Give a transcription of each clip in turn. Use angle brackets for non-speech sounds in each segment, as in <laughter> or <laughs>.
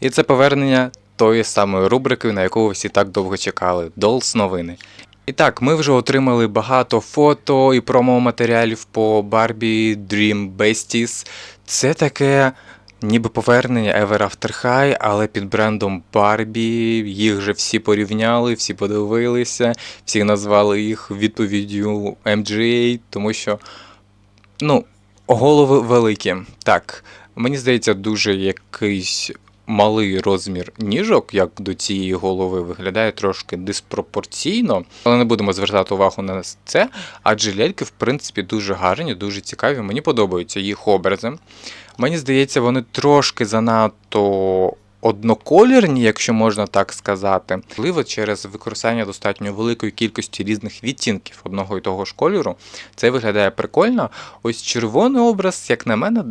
І це повернення тої самої рубрики, на яку ви всі так довго чекали Dolls новини. І так, ми вже отримали багато фото і промо-матеріалів по Barbie Dream Besties. Це таке ніби повернення Ever After High, але під брендом Barbie. Їх вже всі порівняли, всі подивилися, всі назвали їх відповіддю MGA, тому що, ну, голови великі. Так, мені здається, дуже якийсь малий розмір ніжок, як до цієї голови, виглядає трошки диспропорційно, але не будемо звертати увагу на це, адже ляльки, в принципі, дуже гарні, дуже цікаві. Мені подобаються їх образи. Мені здається, вони трошки занадто. Одноколірні, якщо можна так сказати, можливо, через використання достатньо великої кількості різних відтінків одного і того ж кольору, це виглядає прикольно. Ось червоний образ, як на мене,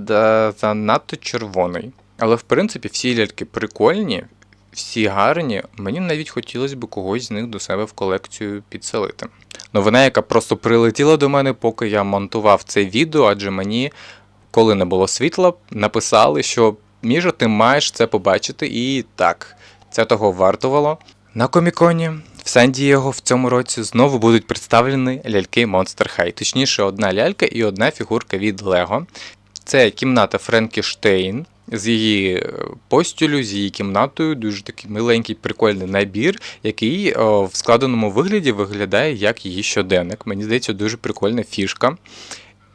занадто червоний. Але в принципі всі ляльки прикольні, всі гарні. Мені навіть хотілося б когось з них до себе в колекцію підселити. Новина, яка просто прилетіла до мене, поки я монтував це відео, адже мені, коли не було світла, написали, що Міжа, ти маєш це побачити, і так, це того вартувало. На коміконі в Сан-Дієго в цьому році знову будуть представлені ляльки Monster High. Точніше, одна лялька і одна фігурка від Лего. Це кімната Френкі Штейн з її е, постілю, з її кімнатою. Дуже такий миленький, прикольний набір, який о, в складеному вигляді виглядає як її щоденник. Мені здається, дуже прикольна фішка.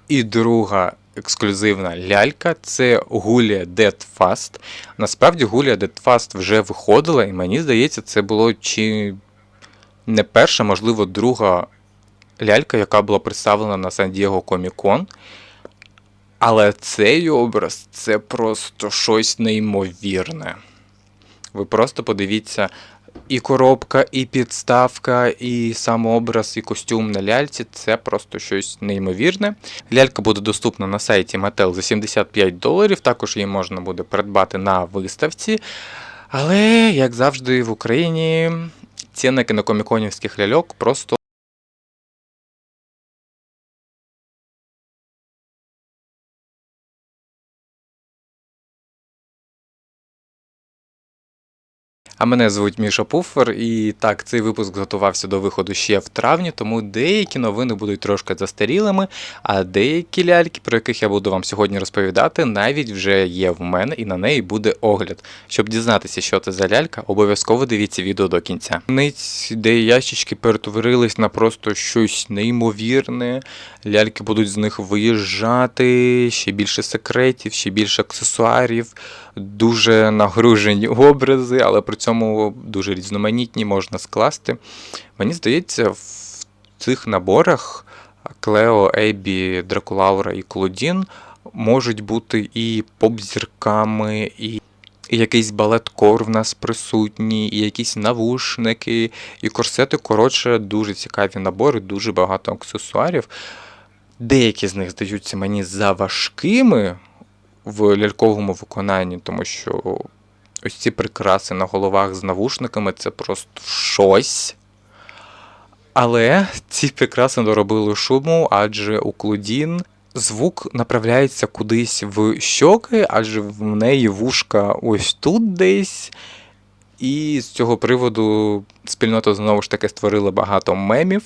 І друга ексклюзивна лялька це Гулія Dead Fast. Насправді Гулія Dead Fast вже виходила, і мені здається, це було чи не перша, можливо, друга лялька, яка була представлена на Сан-Дієго Комікон. Але цей образ це просто щось неймовірне. Ви просто подивіться, і коробка, і підставка, і сам образ, і костюм на ляльці це просто щось неймовірне. Лялька буде доступна на сайті Mattel за 75 доларів. Також її можна буде придбати на виставці. Але, як завжди, в Україні цінники на коміконівських ляльок просто. А мене звуть Міша Пуфер, і так, цей випуск готувався до виходу ще в травні, тому деякі новини будуть трошки застарілими, а деякі ляльки, про яких я буду вам сьогодні розповідати, навіть вже є в мене і на неї буде огляд. Щоб дізнатися, що це за лялька, обов'язково дивіться відео до кінця. Ниць, де ящички перетворились на просто щось неймовірне. Ляльки будуть з них виїжджати, ще більше секретів, ще більше аксесуарів, дуже нагружені образи, але при цьому дуже різноманітні можна скласти. Мені здається, в цих наборах Клео, Ейбі, Дракулаура і Клодін можуть бути і поп-зірками, і і якийсь балет-кор в нас присутній, і якісь навушники, і корсети. Коротше, дуже цікаві набори, дуже багато аксесуарів. Деякі з них здаються мені заважкими в ляльковому виконанні, тому що ось ці прикраси на головах з навушниками це просто щось. Але ці прикраси доробили шуму, адже у Клодін звук направляється кудись в щоки, адже в неї вушка ось тут десь. І з цього приводу спільнота знову ж таки створила багато мемів.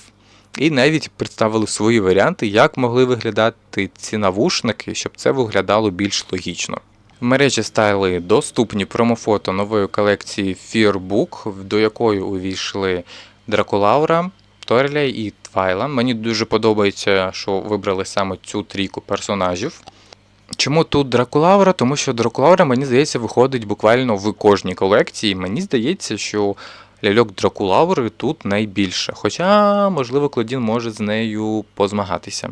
І навіть представили свої варіанти, як могли виглядати ці навушники, щоб це виглядало більш логічно. В мережі стали доступні промофото нової колекції Fearbook, до якої увійшли Дракулаура, Торіля і Твайла. Мені дуже подобається, що вибрали саме цю трійку персонажів. Чому тут Дракулаура? Тому що Дракулаура, мені здається, виходить буквально в кожній колекції. Мені здається, що ляльок Дракулаури тут найбільше. Хоча, можливо, Клодін може з нею позмагатися.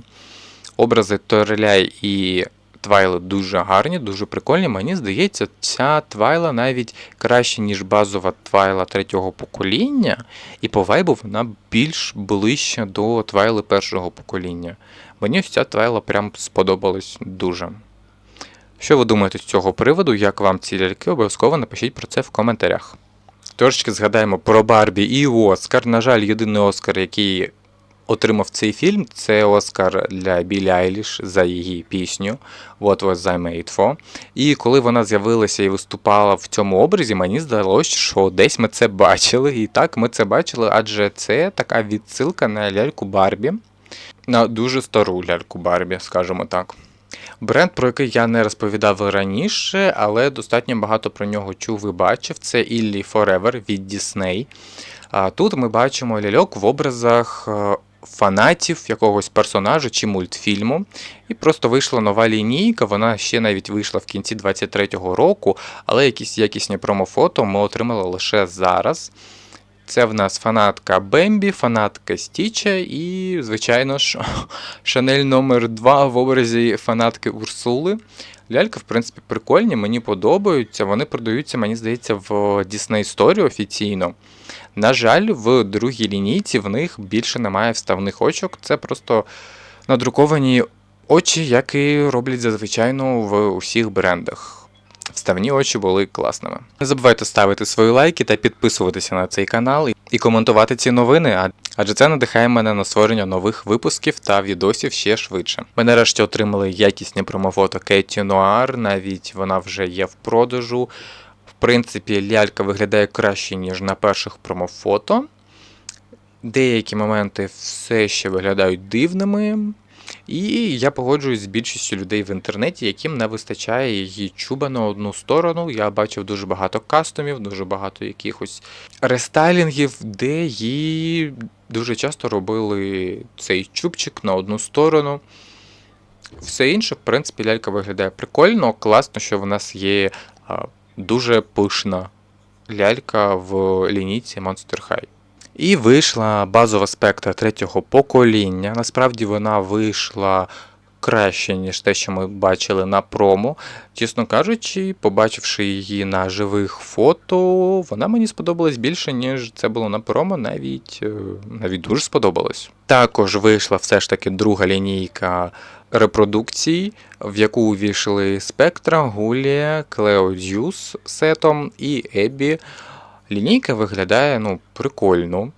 Образи Тореля і Твайла дуже гарні, дуже прикольні. Мені здається, ця Твайла навіть краще, ніж базова Твайла третього покоління, і по вайбу вона більш ближча до Твайли першого покоління. Мені ось ця Твайла прям сподобалась дуже. Що ви думаєте з цього приводу? Як вам ці ляльки? Обов'язково напишіть про це в коментарях. Трошечки згадаємо про Барбі і Оскар. На жаль, єдиний Оскар, який отримав цей фільм, це Оскар для Білі Айліш за її пісню What Was I Made For. І коли вона з'явилася і виступала в цьому образі, мені здалося, що десь ми це бачили. І так ми це бачили, адже це така відсилка на ляльку Барбі, на дуже стару ляльку Барбі, скажімо так. Бренд, про який я не розповідав раніше, але достатньо багато про нього чув і бачив. Це Illy Forever від Disney. Тут ми бачимо ляльок в образах е, фанатів якогось персонажа чи мультфільму. І просто вийшла нова лінійка, вона ще навіть вийшла в кінці 23-го року, але якісь якісні промофото ми отримали лише зараз. Це в нас фанатка Бембі, фанатка Стіча і, звичайно ж, <laughs> Шанель номер 2 в образі фанатки Урсули. Ляльки, в принципі, прикольні, мені подобаються. Вони продаються, мені здається, в Disney Story офіційно. На жаль, в другій лінійці в них більше немає вставних очок. Це просто надруковані очі, як і роблять зазвичай в усіх брендах. Вставні очі були класними. Не забувайте ставити свої лайки та підписуватися на цей канал і коментувати ці новини, адже це надихає мене на створення нових випусків та відосів ще швидше. Ми нарешті отримали якісні промофото Кетті Нуар, навіть вона вже є в продажу. Принципі, лялька виглядає краще, ніж на перших промофото. Деякі моменти все ще виглядають дивними. І я погоджуюсь з більшістю людей в інтернеті, яким не вистачає її чуба на одну сторону. Я бачив дуже багато кастомів, дуже багато якихось рестайлінгів, де її дуже часто робили цей чубчик на одну сторону. Все інше, в принципі, лялька виглядає прикольно. Класно, що в нас є дуже пишна лялька в лінійці Monster High. І вийшла базова спектра третього покоління. Насправді вона вийшла краще, ніж те, що ми бачили на промо. Чесно кажучи, побачивши її на живих фото, вона мені сподобалась більше, ніж це було на промо, навіть, е, навіть дуже сподобалось. Також вийшла все ж таки друга лінійка репродукцій, в яку увійшли Спектра, Гулія, Клео Дюс сетом і Ебі. Лінійка виглядає ну, прикольно.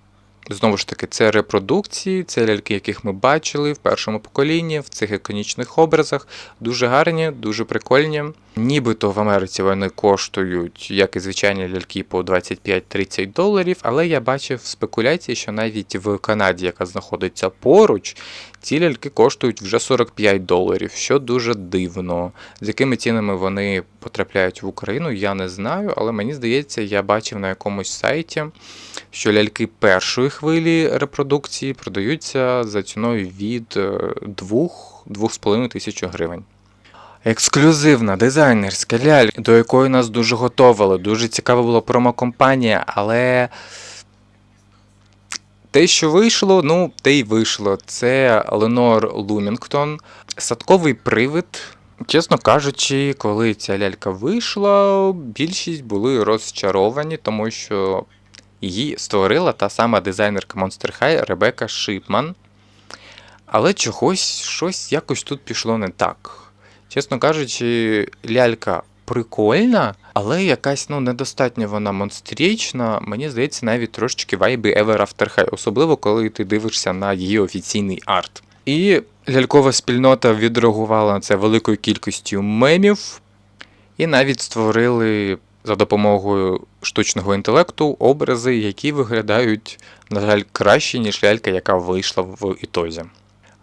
Знову ж таки, це репродукції, це ляльки, яких ми бачили в першому поколінні, в цих іконічних образах. Дуже гарні, дуже прикольні. Нібито в Америці вони коштують, як і звичайні ляльки, по 25-30 доларів, але я бачив спекуляції, що навіть в Канаді, яка знаходиться поруч, ці ляльки коштують вже 45 доларів, що дуже дивно. З якими цінами вони потрапляють в Україну, я не знаю, але мені здається, я бачив на якомусь сайті, що ляльки першої хвилі репродукції продаються за ціною від 2-2,5 тисячі гривень. Ексклюзивна дизайнерська ляль, до якої нас дуже готовили. Дуже цікава була промокомпанія, але те, що вийшло, ну, те й вийшло. Це Ленор Лумінгтон, садковий привид. Чесно кажучи, коли ця лялька вийшла, більшість були розчаровані, тому що її створила та сама дизайнерка Monster High Ребека Шипман. Але чогось щось якось тут пішло не так. Чесно кажучи, лялька прикольна, але якась ну недостатньо вона монстрічна. Мені здається, навіть трошечки вайби Ever After High, особливо коли ти дивишся на її офіційний арт. І лялькова спільнота відреагувала на це великою кількістю мемів, і навіть створили за допомогою штучного інтелекту образи, які виглядають, на жаль, краще, ніж лялька, яка вийшла в ітозі.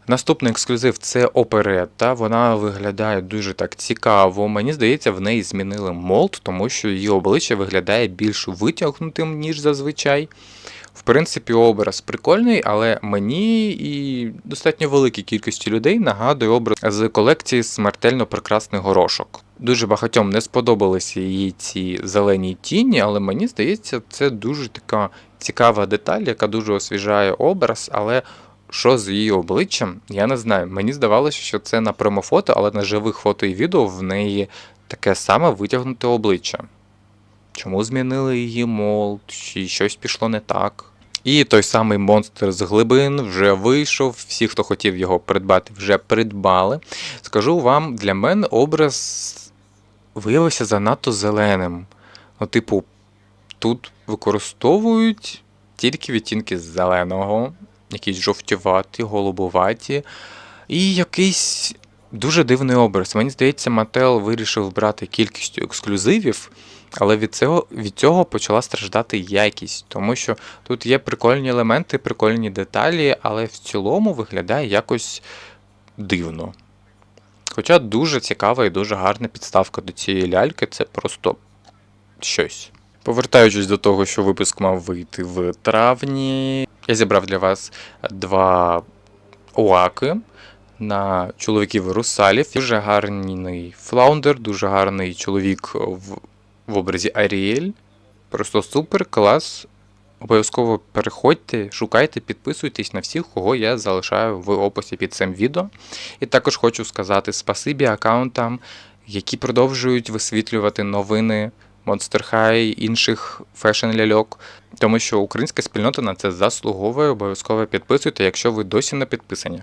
Наступний ексклюзив це оперета. Вона виглядає дуже так цікаво. Мені здається, в неї змінили молд, тому що її обличчя виглядає більш витягнутим, ніж зазвичай. В принципі, образ прикольний, але мені і достатньо великій кількості людей нагадує образ з колекції смертельно прекрасний горошок. Дуже багатьом не сподобалися її ці зелені тіні, але мені здається, це дуже така цікава деталь, яка дуже освіжає образ, але що з її обличчям, я не знаю. Мені здавалося, що це на промофото, але на живих фото і відео в неї таке саме витягнуте обличчя. Чому змінили її молд, чи щось пішло не так? І той самий монстр з глибин вже вийшов. Всі, хто хотів його придбати, вже придбали. Скажу вам, для мене образ виявився занадто зеленим. Ну, типу, тут використовують тільки відтінки зеленого. якісь жовтюваті, голубуваті. І якийсь дуже дивний образ. Мені здається, Мател вирішив брати кількістю ексклюзивів, але від цього, від цього почала страждати якість, тому що тут є прикольні елементи, прикольні деталі, але в цілому виглядає якось дивно. Хоча дуже цікава і дуже гарна підставка до цієї ляльки, це просто щось. Повертаючись до того, що випуск мав вийти в травні, я зібрав для вас два оаки на чоловіків русалів. Дуже гарний флаундер, дуже гарний чоловік в, в образі Аріель. Просто супер, клас. Обов'язково переходьте, шукайте, підписуйтесь на всіх, кого я залишаю в описі під цим відео. І також хочу сказати спасибі аккаунтам, які продовжують висвітлювати новини Monster High, інших фешн-ляльок, тому що українська спільнота на це заслуговує. Обов'язково підписуйте, якщо ви досі не підписані.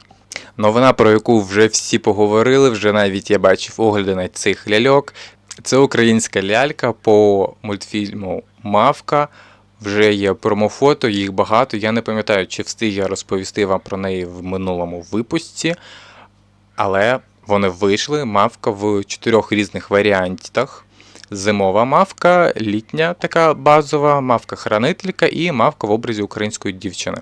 Новина, про яку вже всі поговорили, вже навіть я бачив огляди на цих ляльок. Це українська лялька по мультфільму Мавка. Вже є промофото, їх багато. Я не пам'ятаю, чи встиг я розповісти вам про неї в минулому випусці, але вони вийшли. Мавка в чотирьох різних варіантах. Зимова мавка, літня така базова, мавка-хранителька і мавка в образі української дівчини.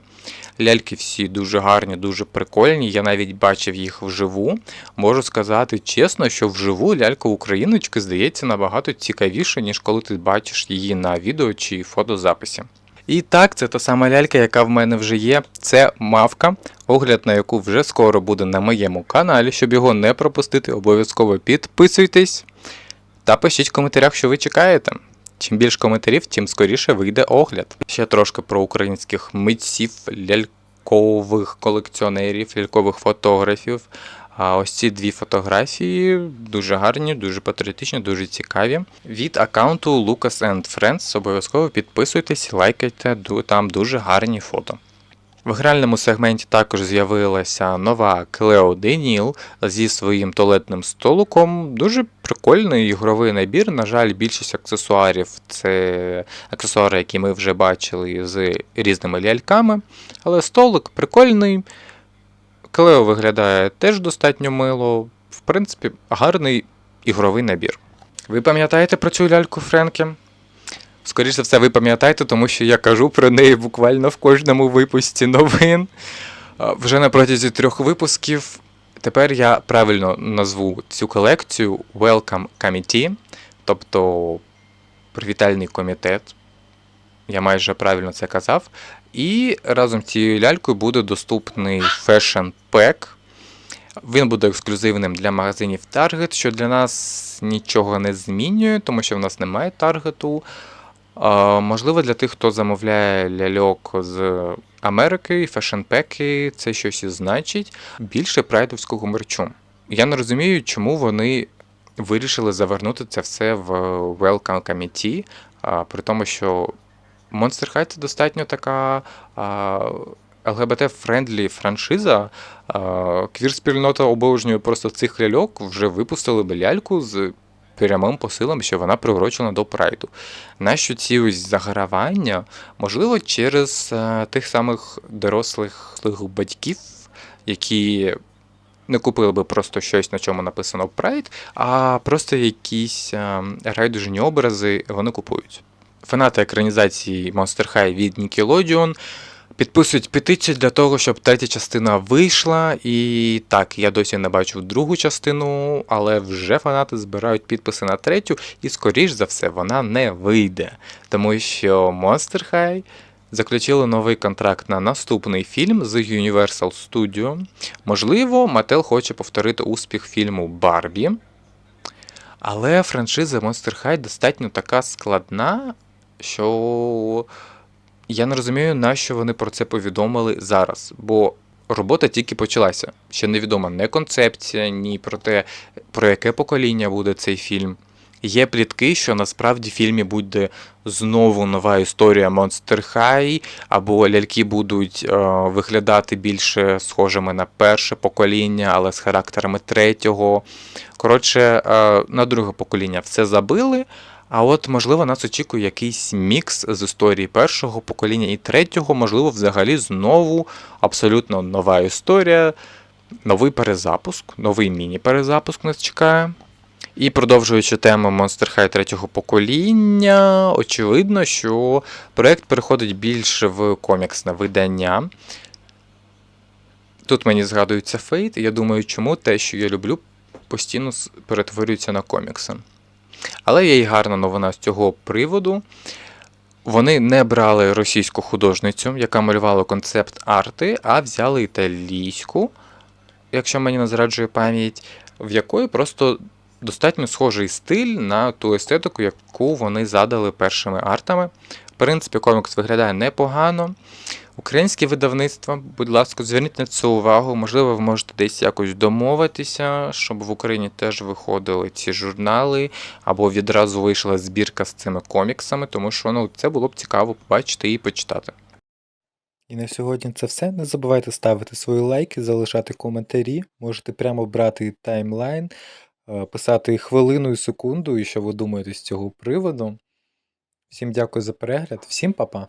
Ляльки всі дуже гарні, дуже прикольні. Я навіть бачив їх вживу. Можу сказати чесно, що вживу лялька україночки здається набагато цікавіше, ніж коли ти бачиш її на відео чи фотозаписі. І так, це та сама лялька, яка в мене вже є. Це мавка, огляд на яку вже скоро буде на моєму каналі. Щоб його не пропустити, обов'язково підписуйтесь та пишіть в коментарях, що ви чекаєте. Чим більше коментарів, тим скоріше вийде огляд. Ще трошки про українських митців, лялькових колекціонерів, лялькових фотографів. А ось ці дві фотографії дуже гарні, дуже патріотичні, дуже цікаві. Від аккаунту Lucas and Friends обов'язково підписуйтесь, лайкайте, там дуже гарні фото. В гральному сегменті також з'явилася нова Cleo Denil зі своїм туалетним столиком. Дуже прикольний ігровий набір. На жаль, більшість аксесуарів це аксесуари, які ми вже бачили з різними ляльками. Але столик прикольний. Клео виглядає теж достатньо мило. В принципі, гарний ігровий набір. Ви пам'ятаєте про цю ляльку Френкі? Скоріше за все, ви пам'ятаєте, тому що я кажу про неї буквально в кожному випуску новин. Вже на протязі трьох випусків. Тепер я правильно назву цю колекцію Welcome Committee, тобто привітальний комітет. Я майже правильно це казав. І разом з цією лялькою буде доступний Fashion Pack. Він буде ексклюзивним для магазинів Target, що для нас нічого не змінює, тому що в нас немає таргету. Можливо, для тих, хто замовляє ляльок з Америки, фешн-пеки, це щось і значить більше прайдовського мерчу. Я не розумію, чому вони вирішили завернути це все в Welcome Committee, при тому, що Monster High це достатньо така ЛГБТ-френдлі франшиза. Квір-спільнота обожнює просто цих ляльок, вже випустили б ляльку з прямим посилом, що вона приурочена до прайду. Нащо ці ось загравання? Можливо, через е, тих самих дорослих батьків, які не купили би просто щось, на чому написано Pride, а просто якісь е, райдужні образи вони купують. Фанати екранізації Monster High від Nickelodeon Підписують петицію для того, щоб третя частина вийшла. І так, я досі не бачу другу частину, але вже фанати збирають підписи на третю, і, скоріш за все, вона не вийде. Тому що Monster High заключили новий контракт на наступний фільм з Universal Studio. Можливо, Mattel хоче повторити успіх фільму Барбі. Але франшиза Monster High достатньо така складна, що. Я не розумію, на що вони про це повідомили зараз, бо робота тільки почалася. Ще невідома не концепція, ні про те, про яке покоління буде цей фільм. Є плітки, що насправді в фільмі буде знову нова історія Monster High, або ляльки будуть е, виглядати більше схожими на перше покоління, але з характерами третього. Коротше, е, на друге покоління все забили. А от, можливо, нас очікує якийсь мікс з історії першого покоління і третього, можливо, взагалі знову абсолютно нова історія, новий перезапуск, новий міні-перезапуск нас чекає. І продовжуючи тему Monster High третього покоління, очевидно, що проект переходить більше в коміксне видання. Тут мені згадується Фейт, і я думаю, чому те, що я люблю, постійно перетворюється на комікси. Але є й гарна новина з цього приводу. Вони не брали російську художницю, яка малювала концепт арти, а взяли італійську, якщо мені не зраджує пам'ять, в якої просто достатньо схожий стиль на ту естетику, яку вони задали першими артами. В принципі, комікс виглядає непогано. Українське видавництво, будь ласка, зверніть на це увагу. Можливо, ви можете десь якось домовитися, щоб в Україні теж виходили ці журнали, або відразу вийшла збірка з цими коміксами, тому що ну, це було б цікаво побачити і почитати. І на сьогодні це все. Не забувайте ставити свої лайки, залишати коментарі. Можете прямо брати таймлайн, е, писати хвилину і секунду, і що ви думаєте з цього приводу. Всім дякую за перегляд, всім па-па!